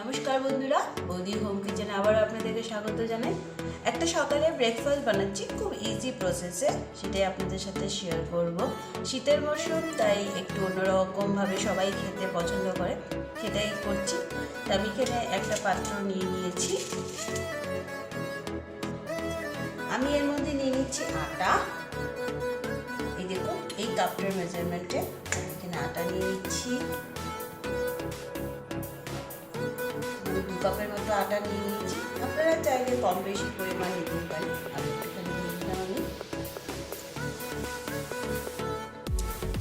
নমস্কার বন্ধুরা, বৌদি হোম কিচেনে আবার আপনাদেরকে স্বাগত জানাই। একটা সকালে ব্রেকফাস্ট বানাচ্ছি, খুব ইজি প্রসেসে সেটাই আপনাদের সাথে শেয়ার করব। শীতের মরশুম, তাই একটু অন্যরকমভাবে সবাই খেতে পছন্দ করে, সেটাই করছি। তা আমি এখানে একটা পাত্র নিয়ে নিয়েছি। আমি এর মধ্যে নিয়ে নিচ্ছি আটা। এই দেখুন, এই কাপটার মেজারমেন্টে এখানে আটা নিয়ে নিচ্ছি। কাপের মতো আটা নিয়ে নিয়েছি। আপনারা চাইলে কম বেশি পরিমাণ নিতে পারেন আমি একটুখানি নিয়ে নিলাম আমি।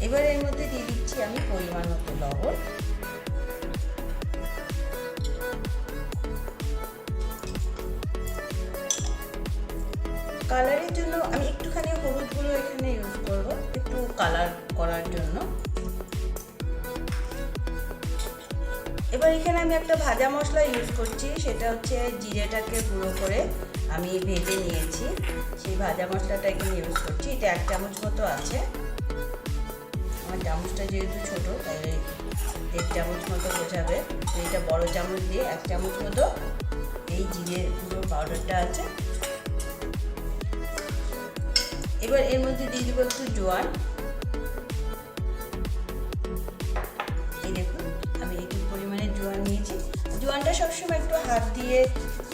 এবার এর মধ্যে দিয়ে দিচ্ছি আমি পরিমাণ মতো লবণ। কালারের জন্য আমি একটুখানি হলুদ গুঁড়ো এখানে ইউজ করব, একটু কালার করার জন্য। এবার এখানে আমি একটা ভাজা মশলা ইউজ করছি, সেটা হচ্ছে জিরেটাকে গুঁড়ো করে আমি ভেজে নিয়েছি। সেই ভাজা মশলাটা এখানে ইউজ করছি, এটা এক চামচ মতো আছে। আমার চামচটা যেহেতু ছোটো তাই দেড় চামচ মতো বোঝাবে। এটা বড় চামচ দিয়ে এক চামচ মতো এই জিরে গুঁড়ো পাউডারটা আছে। এবার এর মধ্যে দিয়ে দেবো একটু জোয়ান। জোয়ানটা সবসময় একটু হাত দিয়ে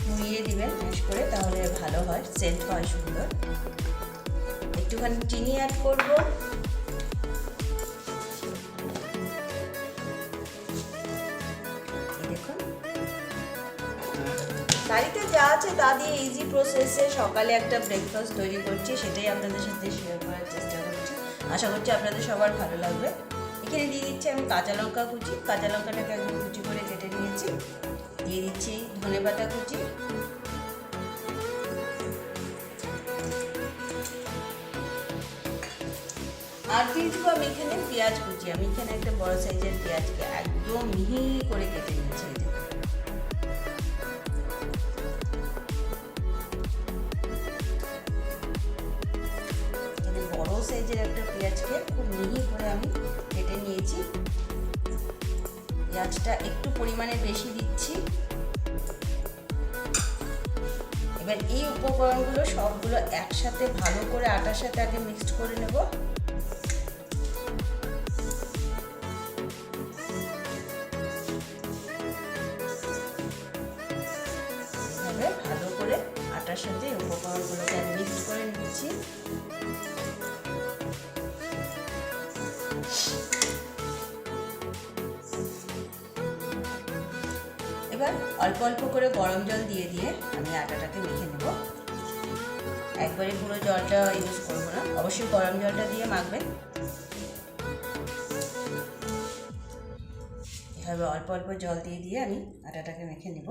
মুড়িয়ে দিবেন ম্যাশ করে, তাহলে ভালো হয়। সেন্ট হয় সুন্দর। একটুখানি চিনি অ্যাড করব। বাড়িতে যা আছে তা দিয়ে ইজি প্রসেসে সকালে একটা ব্রেকফাস্ট তৈরি করছি, সেটাই আপনাদের সাথে শেয়ার করার চেষ্টা করছি। আশা করছি আপনাদের সবার ভালো লাগবে। এখানে দিয়ে দিচ্ছি আমি কাঁচা লঙ্কা কুচি। কাঁচা লঙ্কাটাকে একদম কুচি করে কেটে নিয়েছি। দিয়ে দিচ্ছি ধনে পাতা কুচি। আর দিয়ে দেবো আমি এখানে পেঁয়াজ কুচি। আমি এখানে একটা বড় সাইজের পেঁয়াজকে একদম মিহি করে কেটে এই বড় সাইজের একটা পেঁয়াজকে খুব মিহি করে আমি কেটে নিয়েছি। পেঁয়াজটা একটু পরিমাণে বেশি দিচ্ছি। এবার এই উপকরণগুলো সবগুলো একসাথে ভালো করে আটার সাথে আগে মিক্সড করে নেব। এবার অল্প অল্প করে গরম জল দিয়ে দিয়ে আমি আটাটাকে মেখে নেব। একবারে পুরো জলটা ইউজ করব না। অবশ্যই গরম জলটা দিয়ে মাখবেন। এভাবে অল্প অল্প জল দিয়ে দিয়ে আমি আটাটাকে মেখে নেব।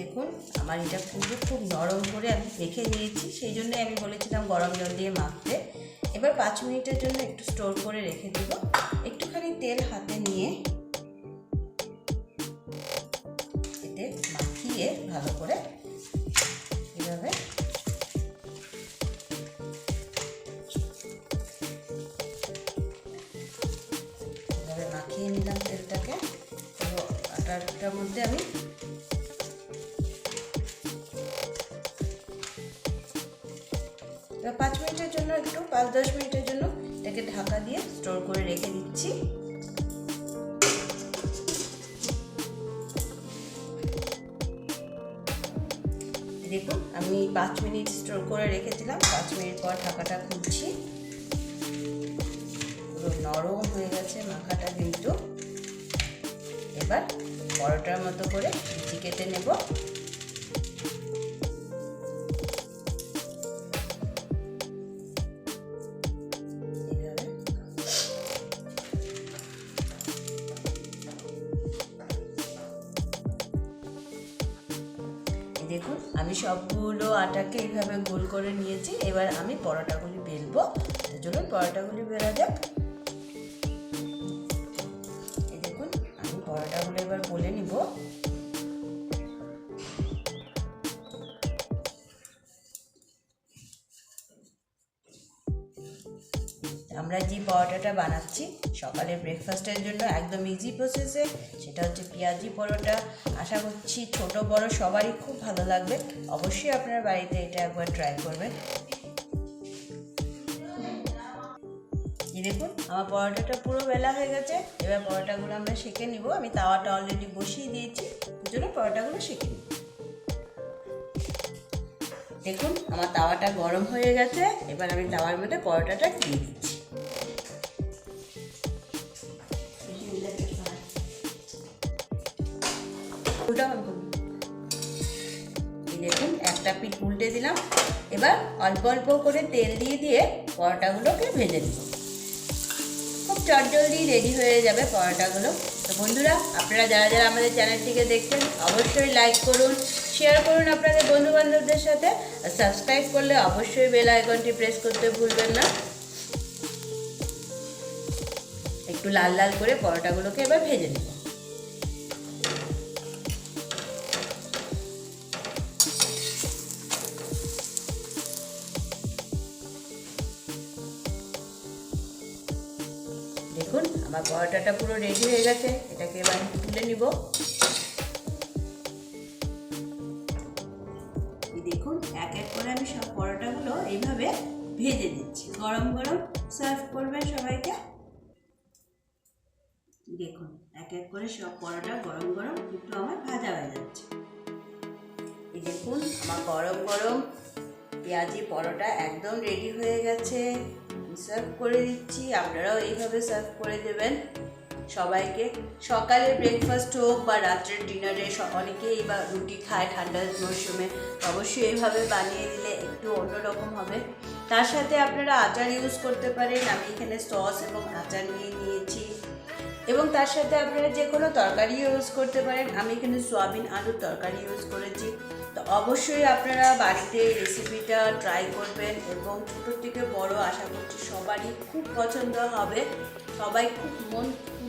দেখুন, আমার এটা পুরো খুব নরম করে আমি মেখে নিয়েছি। সেই জন্যই আমি বলেছিলাম গরম জল দিয়ে মাখতে। এবার পাঁচ মিনিটের জন্য একটু স্টোর করে রেখে দেব। একটুখানি তেল হাতে নিয়ে এতে মাখিয়ে ভালো করে এভাবে এভাবে মাখিয়ে নিলাম তেলটাকে। তো আটাটার মধ্যে আমি এবার পাঁচ মিনিটের জন্য একটু, পাঁচ দশ মিনিটের জন্য এটাকে ঢাকা দিয়ে স্টোর করে রেখে দিচ্ছি। দেখুন, আমি পাঁচ মিনিট স্টোর করে রেখেছিলাম, পাঁচ মিনিট পর ঢাকাটা খুলছি। পুরো নরম হয়ে গেছে মাখাটা কিন্তু। এবার পরোটার মতো করে লুচি কেটে নেব। সবগুলো আটাকে এইভাবে গোল করে নিয়েছি। এবার আমি পরোটাগুলি বেলবো। চলুন পরোটাগুলি বেলা যাক। এই দেখুন, আমি পরোটাগুলো এবার বলে নিব। আমরা যে পরোটাটা বানাচ্ছি, সকালে ব্রেকফাস্টের জন্য একদম ইজি প্রসেসে সেটা হচ্ছে পেঁয়াজি পরোটা। আশা করছি ছোট, বড় সবারই খুব ভালো লাগবে। অবশ্যই আপনার বাড়িতে এটা একবার ট্রাই করবেন। এই দেখুন, আমার পরোটাটা পুরো বেলা হয়ে গেছে। এবার পরোটাগুলো আমরা সেঁকে নিব। আমি তাওয়াটা অলরেডি বসিয়ে দিয়েছি। ওই জন্য পরোটাগুলো সেঁকে নিব। দেখুন, আমার তাওয়াটা গরম হয়ে গেছে। এবার আমি তাওয়ার মধ্যে পরোটাটা দিয়ে দিচ্ছি। উল্টে দিলাম। এবার অল্প অল্প করে তেল দিয়ে দিয়ে পরোটাগুলোকে ভেজে দিব খুব চটজলদি রেডি হয়ে যাবে পরোটাগুলো। তো বন্ধুরা, আপনারা যারা যারা আমাদের চ্যানেলটিকে দেখছেন, অবশ্যই লাইক করুন শেয়ার করুন আপনাদের বন্ধু বান্ধবদের সাথে। আর সাবস্ক্রাইব করলে অবশ্যই বেল আইকনটি প্রেস করতে ভুলবেন না। একটু লাল লাল করে পরোটাগুলোকে এবার ভেজে নেব। আমার পরোটাটা পুরো রেডি হয়ে গেছে, এটাকে এবার আমি তুলে নিব। দেখুন, এক এক করে আমি সব পরোটাগুলো এইভাবে ভেজে দিচ্ছি গরম গরম সার্ভ করবেন সবাইকে। দেখুন, এক এক করে সব পরোটা গরম গরম একটু আমার ভাজা হয়ে যাচ্ছে। দেখুন, আমার গরম গরম পেঁয়াজি পরোটা একদম রেডি হয়ে গেছে। সার্ভ করে দিচ্ছি, আপনারাও এইভাবে সার্ভ করে দেবেন। সবাইকে সকালে ব্রেকফাস্ট হোক বা রাত্রের ডিনারে অনেকেই বা রুটি খায় ঠান্ডার মরশুমে। অবশ্যই এইভাবে বানিয়ে দিলে একটু অন্যরকম হবে। তার সাথে আপনারা আচার ইউজ করতে পারেন। আমি এখানে সস এবং আচার নিয়ে নিয়েছি। এবং তার সাথে আপনারা যে কোনো তরকারি ইউজ করতে পারেন। আমি এখানে সোয়াবিন আলুর তরকারি ইউজ করেছি। তো অবশ্যই আপনারা বাড়িতে রেসিপিটা ট্রাই করবেন এবং ছোটো থেকে বড় আশা করছি সবারই খুব পছন্দ হবে। সবাই খুব মন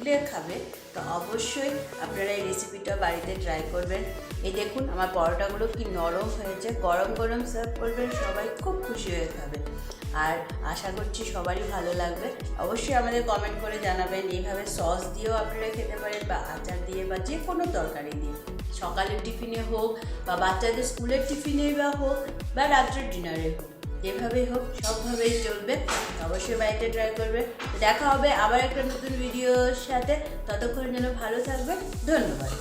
তুলে খাবে, তো অবশ্যই আপনারা এই রেসিপিটা বাড়িতে ট্রাই করবেন। এই দেখুন, আমার পরোটাগুলো কি নরম হয়েছে, গরম গরম সার্ভ করবেন, সবাই খুব খুশি হয়ে খাবে। আর আশা করছি সবারই ভালো লাগবে। অবশ্যই আমাদের কমেন্ট করে জানাবেন, এইভাবে সস দিয়েও আপনারা খেতে পারেন বা আচার দিয়ে বা যে কোনো তরকারি দিয়ে। সকালের টিফিনে হোক বা বাচ্চাদের স্কুলের টিফিনে বা হোক বা রাত্রের ডিনারে হোক। যেভাবেই হোক, সবভাবেই চলবে। অবশ্যই বাড়িতে ট্রাই করবে। দেখা হবে আবার একটা নতুন ভিডিওর সাথে। ততক্ষণ যেন ভালো থাকবে ধন্যবাদ।